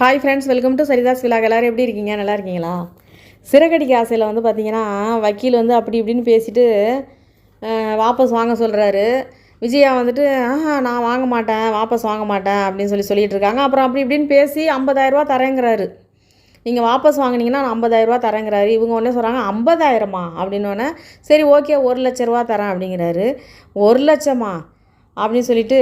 Hi friends welcome to Saritha's vlog எல்லோரும் எப்படி இருக்கீங்க? நல்லா இருக்கீங்களா? சிறகடிக்க ஆசையில் வந்து பார்த்தீங்கன்னா வக்கீல் வந்து அப்படி இப்படின்னு பேசிட்டு வாபஸ் வாங்க சொல்கிறாரு விஜயா வந்துட்டு ஆஹா நான் வாங்க மாட்டேன் வாபஸ் வாங்க மாட்டேன் அப்படின்னு சொல்லி சொல்லிட்டு இருக்காங்க. அப்புறம் அப்படி இப்படின்னு பேசி 50000 தரேங்கிறாரு. நீங்கள் வாபஸ் வாங்கினீங்கன்னா நான் 50000 தரேங்கிறாரு. இவங்க உடனே சொல்கிறாங்க ஐம்பதாயிரமா? அப்படின்னோடனே சரி ஓகே ஒரு லட்ச ரூபா தரேன் அப்படிங்கிறாரு. ஒரு லட்சமா? அப்படின்னு சொல்லிட்டு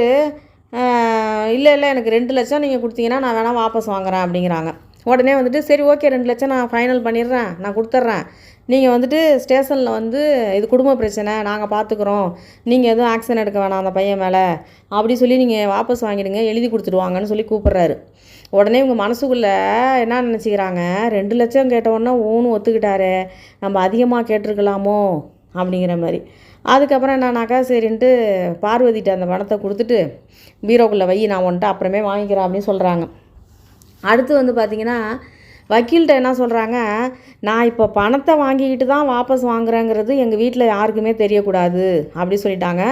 இல்லை இல்லை எனக்கு ரெண்டு லட்சம் நீங்கள் கொடுத்தீங்கன்னா நான் வேணால் வாபஸ் வாங்குறேன் அப்படிங்கிறாங்க. உடனே வந்துட்டு சரி ஓகே ரெண்டு லட்சம் நான் ஃபைனல் பண்ணிடுறேன் நான் கொடுத்துட்றேன். நீங்கள் வந்துட்டு ஸ்டேஷனில் வந்து இது குடும்ப பிரச்சனை நாங்கள் பார்த்துக்குறோம் நீங்கள் எதுவும் ஆக்ஷன் எடுக்க வேணாம் அந்த பையன் மேலே. அப்படி சொல்லி நீங்கள் வாபஸ் வாங்கிடுங்க எழுதி கொடுத்துடுவாங்கன்னு சொல்லி கூப்பிட்றாரு. உடனே இவங்க மனசுக்குள்ளே என்ன நினச்சிக்கிறாங்க ரெண்டு லட்சம் கேட்ட உடனே ஊன்னு ஒத்துக்கிட்டாரு. நம்ம அதிகமாக கேட்டிருக்கலாமோ? அப்படிங்கிற மாதிரி. அதுக்கப்புறம் என்னன்னாக்கா சரின்ட்டு பார்வதிட்ட அந்த பணத்தை கொடுத்துட்டு பீரோக்குள்ளே வை நான் வந்துட்டு அப்புறமே வாங்கிக்கிறேன் அப்படின்னு சொல்கிறாங்க அடுத்து வந்து பார்த்திங்கன்னா வக்கீல்கிட்ட என்ன சொல்கிறாங்க நான் இப்போ பணத்தை வாங்கிக்கிட்டு தான் வாபஸ் வாங்குறேங்கிறது எங்கள் வீட்டில் யாருக்குமே தெரியக்கூடாது அப்படி சொல்லிட்டாங்க.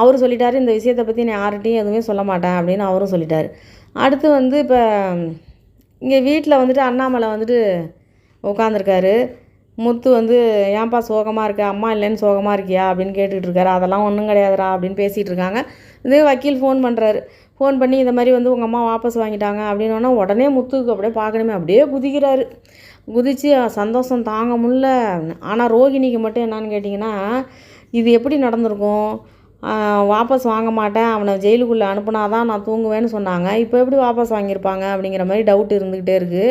அவர் சொல்லிட்டாரு இந்த விஷயத்தை பற்றி நான் யார்கிட்டையும் எதுவுமே சொல்ல மாட்டேன் அப்படின்னு அவரும் சொல்லிட்டார். அடுத்து வந்து இப்போ இங்கே வீட்டில் வந்துட்டு அண்ணாமலை வந்துட்டு உட்காந்துருக்காரு முத்து வந்து ஏன்பா சோகமாக இருக்க? அம்மா இல்லைன்னு சோகமாக இருக்கியா? அப்படின்னு கேட்டுக்கிட்டு இருக்காரு அதெல்லாம் ஒன்றும் கிடையாதுடா அப்படின்னு பேசிகிட்டு இருக்காங்க இது வக்கீல் ஃபோன் பண்ணுறாரு ஃபோன் பண்ணி இந்த மாதிரி வந்து உங்கள் அம்மா வாபஸ் வாங்கிட்டாங்க அப்படின்னோடனே உடனே முத்துக்கு அப்படியே பார்க்கணுமே அப்படியே குதிக்கிறாரு. குதித்து சந்தோஷம் தாங்க முடில ஆனால் ரோகிணிக்கு மட்டும் என்னன்னு கேட்டிங்கன்னா இது எப்படி நடந்திருக்கும்? வாபஸ் வாங்க மாட்டேன். அவனை ஜெயிலுக்குள்ளே அனுப்புனாதான் நான் தூங்குவேன்னு சொன்னாங்க. இப்போ எப்படி வாபஸ் வாங்கியிருப்பாங்க? அப்படிங்கிற மாதிரி டவுட் இருந்துக்கிட்டே இருக்குது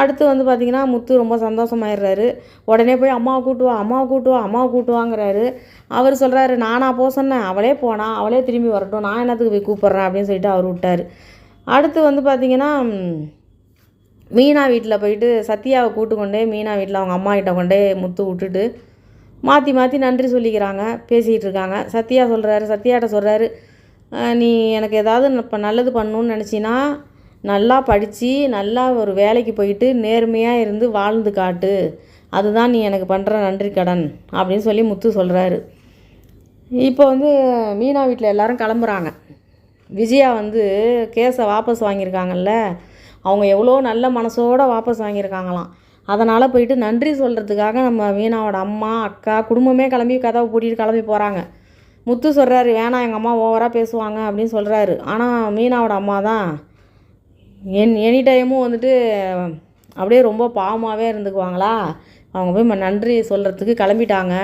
அடுத்து வந்து பார்த்திங்கன்னா முத்து ரொம்ப சந்தோஷமாயிடுறாரு. உடனே போய் அம்மாவை கூட்டுவா அம்மாவை கூட்டுவா அம்மாவை கூட்டுவாங்கிறாரு அவர் சொல்கிறாரு நானா போக சொன்னேன். அவளே போனா அவளே திரும்பி வரட்டும். நான் என்னத்துக்கு போய் கூப்பிட்றேன்? அப்படின்னு சொல்லிட்டு அவர் விட்டார். அடுத்து வந்து பார்த்திங்கன்னா மீனா வீட்டில் போயிட்டு சத்யாவை கூட்டு கொண்டே மீனா வீட்டில் அவங்க அம்மா கிட்ட கொண்டே முத்து விட்டுட்டு மாற்றி மாற்றி நன்றி சொல்லிக்கிறாங்க. பேசிகிட்டு இருக்காங்க. சத்யா சொல்கிறாரு சத்யாட்ட சொல்கிறாரு நீ எனக்கு ஏதாவது இப்போ நல்லது பண்ணணுன்னு நினச்சின்னா நல்லா படித்து நல்லா ஒரு வேலைக்கு போயிட்டு நேர்மையாக இருந்து வாழ்ந்து காட்டு. அதுதான் நீ எனக்கு பண்ணுற நன்றி கடன் அப்படின்னு சொல்லி முத்து சொல்கிறாரு இப்போ வந்து மீனா வீட்டில் எல்லாரும் கிளம்புறாங்க. விஜயா வந்து கேஸை வாபஸ் வாங்கியிருக்காங்கல்ல அவங்க எவ்வளோ நல்ல மனசோட வாபஸ் வாங்கியிருக்காங்களாம். அதனால் போயிட்டு நன்றி சொல்கிறதுக்காக நம்ம மீனாவோட அம்மா அக்கா குடும்பமே கிளம்பி கதவை பூட்டிட்டு கிளம்பி போகிறாங்க முத்து சொல்கிறாரு வேணாம் எங்கள் அம்மா ஓவராக பேசுவாங்க அப்படின்னு சொல்கிறாரு ஆனால் மீனாவோட அம்மா தான் என் எனி டைமும் வந்துட்டு அப்படியே ரொம்ப பாவமாகவே இருந்துக்குவாங்களா? அவங்க போய் நன்றி சொல்கிறதுக்கு கிளம்பிட்டாங்க.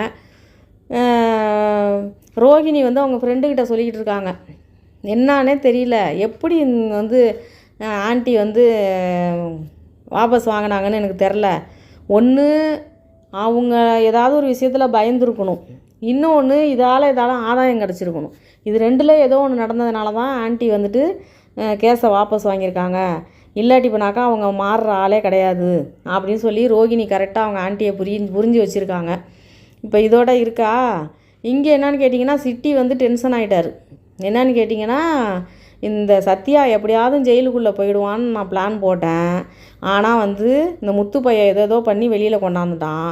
ரோஹிணி ரோகிணி வந்து அவங்க ஃப்ரெண்டுக்கிட்ட சொல்லிக்கிட்டு இருக்காங்க. என்னானே தெரியல. எப்படி வந்து ஆண்டி வந்து வாபஸ் வாங்கினாங்கன்னு எனக்கு தெரில ஒன்று அவங்க ஏதாவது ஒரு விஷயத்தில் பயந்துருக்கணும். இன்னொன்று இதால் இதால் ஆதாயம் கிடச்சிருக்கணும். இது ரெண்டில் ஏதோ ஒன்று நடந்ததுனால தான் ஆண்டி வந்துட்டு கேஸை வாபஸ் வாங்கியிருக்காங்க. இல்லாட்டி போனாக்கா அவங்க மாறுற ஆளே கிடையாது. அப்படின்னு சொல்லி ரோகிணி கரெக்டாக அவங்க ஆண்டியை புரி புரிஞ்சு வச்சுருக்காங்க. இப்போ இதோட இருக்கா? இங்கே என்னன்னு கேட்டிங்கன்னா சிட்டி வந்து டென்ஷன் ஆகிட்டார் என்னன்னு கேட்டிங்கன்னா இந்த சத்யா எப்படியாவது ஜெயிலுக்குள்ளே போயிடுவான்னு நான் பிளான் போட்டேன். ஆனால் வந்து இந்த முத்து பையன் ஏதேதோ பண்ணி வெளியில் கொண்டாந்துட்டான்.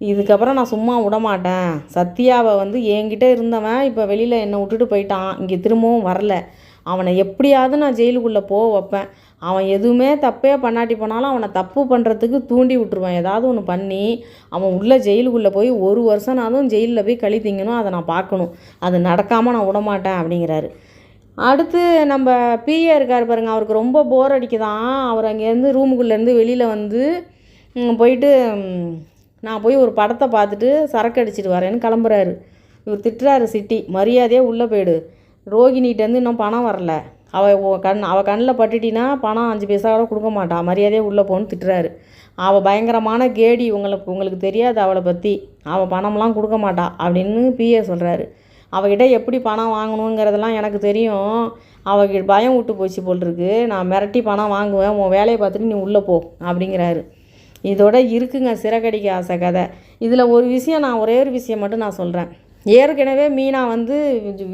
இதுக்கப்புறம் நான் சும்மா விட மாட்டேன். சத்யாவை வந்து என்கிட்ட இருந்தவன் இப்போ வெளியில் என்னை விட்டுட்டு போயிட்டான். இங்கே திரும்பவும் வரல. அவனை எப்படியாவது நான் ஜெயிலுக்குள்ளே போக வைப்பேன். அவன் எதுவுமே தப்பே பண்ணாட்டி போனாலும் அவனை தப்பு பண்ணுறதுக்கு தூண்டி விட்டுருவேன். ஏதாவது ஒன்று பண்ணி அவன் உள்ள ஜெயிலுக்குள்ளே போய் ஒரு வருஷம்னாலும் ஜெயிலில் போய் கழி திங்கணும். அதை நான் பார்க்கணும். அது நடக்காமல் நான் விட மாட்டேன் அப்படிங்கிறாரு. அடுத்து நம்ம பிஏ இருக்கார் பாருங்க. அவருக்கு ரொம்ப போர் அடிக்குதான். அவர் அங்கேருந்து ரூமுக்குள்ளேருந்து வெளியில் வந்து போயிட்டு நான் போய் ஒரு படத்தை பார்த்துட்டு சரக்கு அடிச்சிட்டு வரேன்னு கிளம்புறாரு. இவர் திட்டுறாரு சிட்டி மரியாதையாக உள்ளே போயிடு. ரோகிணிகிட்டேருந்து இன்னும் பணம் வரல. அவள் கண் அவள் கண்ணில் பட்டுட்டினா பணம் அஞ்சு பைசா கூட கொடுக்க மாட்டா. மரியாதையே உள்ளே போன்னு திட்டுறாரு. அவள் பயங்கரமான கேடி உங்களுக்கு உங்களுக்கு தெரியாது அவளை பற்றி அவள் பணம்லாம் கொடுக்க மாட்டா அப்படின்னு பிஏ சொல்கிறாரு அவகிட்ட எப்படி பணம் வாங்கணுங்கிறதெல்லாம் எனக்கு தெரியும். அவகிட்ட பயம் விட்டு போச்சு போல் இருக்கு நான் மிரட்டி பணம் வாங்குவேன் உன் வேலையை பார்த்துட்டு நீ உள்ளே போ அப்படிங்கிறாரு. இதோட இருக்குங்க சிறகடிக்க ஆசை கதை. இதில் ஒரு விஷயம் நான் ஒரே ஒரு விஷயம் மட்டும் நான் சொல்கிறேன் ஏற்கனவே மீனா வந்து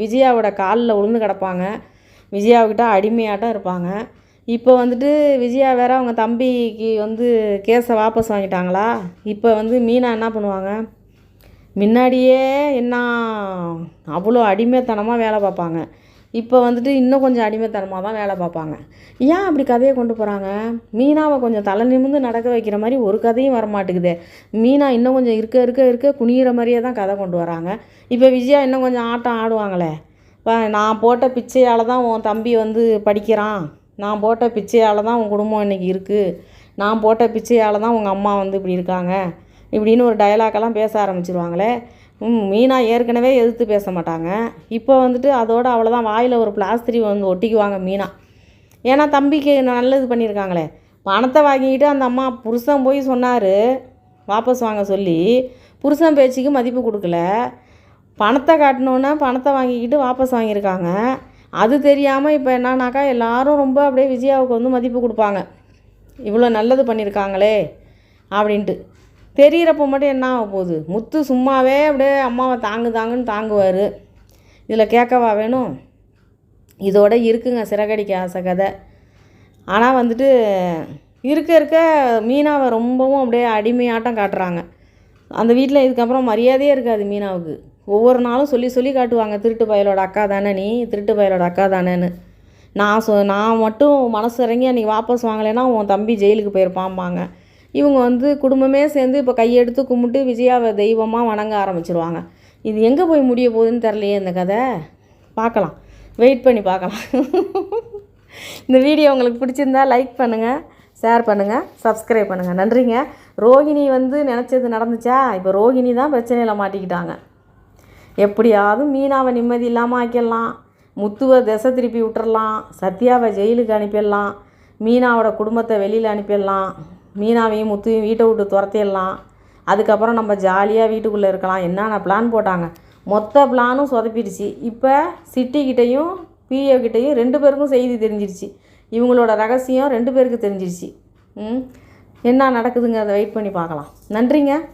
விஜயாவோட காலில் விழுந்து கிடப்பாங்க. விஜயாவுக்கிட்ட அடிமையாட்டம் இருப்பாங்க. இப்போ வந்துட்டு விஜயா வேற அவங்க தம்பிக்கு வந்து கேஸை வாபஸ் வாங்கிட்டாங்களா? இப்போ வந்து மீனா என்ன பண்ணுவாங்க? முன்னாடியே என்ன அவ்வளோ அடிமைத்தனமாக வேலை பார்ப்பாங்க. இப்போ வந்துட்டு இன்னும் கொஞ்சம் அடிமைத்தனமாக தான் வேலை பார்ப்பாங்க. ஏன் அப்படி கதையை கொண்டு போகிறாங்க மீனாவை கொஞ்சம் தலை நிமிர்ந்து நடக்க வைக்கிற மாதிரி ஒரு கதையும் வரமாட்டேங்குது. மீனா இன்னும் கொஞ்சம் இருக்க இருக்க இருக்க குனிகிற மாதிரியே தான் கதை கொண்டு வராங்க. இப்போ விஜயா இன்னும் கொஞ்சம் ஆட்டம் ஆடுவாங்களே. இப்போ நான் போட்ட பிச்சையால் தான் உன் தம்பி வந்து படிக்கிறான். நான் போட்ட பிச்சையால் தான் உன் குடும்பம் இன்றைக்கி இருக்குது நான் போட்ட பிச்சையால் தான் உங்கள் அம்மா வந்து இப்படி இருக்காங்க. இப்படின்னு ஒரு டயலாக்கெல்லாம் பேச ஆரம்பிச்சிருவாங்களே. மீனா ஏற்கனவே எதிர்த்து பேச மாட்டாங்க. இப்போ வந்துட்டு அதோட அவ்வளோதான் வாயில் ஒரு பிளாஸ்திரி வந்து ஒட்டிக்குவாங்க மீனா. ஏன்னா தம்பிக்கு நல்லது பண்ணியிருக்காங்களே. பணத்தை வாங்கிக்கிட்டு அந்த அம்மா புருஷன் போய் சொன்னார். வாபஸ் வாங்க சொல்லி புருஷன் பேச்சுக்கு மதிப்பு கொடுக்கல. பணத்தை காட்டினோன்னே பணத்தை வாங்கிக்கிட்டு வாபஸ் வாங்கியிருக்காங்க. அது தெரியாமல் இப்போ என்னன்னாக்கா எல்லாரும் ரொம்ப அப்படியே விஜயாவுக்கு வந்து மதிப்பு கொடுப்பாங்க. இவ்வளோ நல்லது பண்ணியிருக்காங்களே அப்படின்ட்டு. தெரியிறப்போ மட்டும் என்ன ஆக போகுது? முத்து சும்மாவே அப்படியே அம்மாவை தாங்கு தாங்குன்னு தாங்குவார். இதில் கேட்கவா வேணும்? இதோட இருக்குங்க சிறகடிக்க ஆசை கதை. ஆனால் வந்துட்டு இருக்க இருக்க மீனாவை ரொம்பவும் அப்படியே அடிமையாட்டம் காட்டுறாங்க. அந்த வீட்டில் இதுக்கப்புறம் மரியாதையே இருக்காது மீனாவுக்கு. ஒவ்வொரு நாளும் சொல்லி சொல்லி காட்டுவாங்க திருட்டு பயலோட அக்கா தானே நீ திருட்டு பயலோட அக்கா தானேன்னு. நான் சொ நான் மட்டும் மனசு இறங்கி அன்றைக்கி வாபஸ் வாங்கலைன்னா உன் தம்பி ஜெயிலுக்கு போயிருப்பாம்பாங்க. இவங்க வந்து குடும்பமே சேர்ந்து இப்போ கையெடுத்து கும்பிட்டு விஜயாவை தெய்வமாக வணங்க ஆரம்பிச்சிருவாங்க. இது எங்கே போய் முடிய போகுதுன்னு தெரிலையே இந்த கதை. பார்க்கலாம். வெயிட் பண்ணி பார்க்கலாம். இந்த வீடியோ உங்களுக்கு பிடிச்சிருந்தா லைக் பண்ணுங்கள் ஷேர் பண்ணுங்கள் சப்ஸ்கிரைப் பண்ணுங்கள் நன்றிங்க. ரோஹிணி வந்து நினச்சது நடந்துச்சா? இப்போ ரோஹிணி தான் பிரச்சனையில் மாட்டிக்கிட்டாங்க. எப்படியாவது மீனாவை நிம்மதி இல்லாமல் ஆக்கிடலாம். முத்துவை திசை திருப்பி விட்டுறலாம். சத்யாவை ஜெயிலுக்கு அனுப்பிடலாம். மீனாவோட குடும்பத்தை வெளியில் அனுப்பிடலாம். மீனாவையும் முத்தையும் வீட்டை விட்டு துரத்திடலாம். அதுக்கப்புறம் நம்ம ஜாலியாக வீட்டுக்குள்ளே இருக்கலாம். என்னென்ன பிளான் போட்டாங்க? மொத்த பிளானும் சொதப்பிடுச்சு. இப்போ சிட்டிக்கிட்டேயும் பிஏ கிட்டேயும் ரெண்டு பேருக்கும் செய்தி தெரிஞ்சிருச்சு. இவங்களோட ரகசியம் ரெண்டு பேருக்கு தெரிஞ்சிருச்சு. ம். என்ன அதை வெயிட் பண்ணி பார்க்கலாம். நன்றிங்க.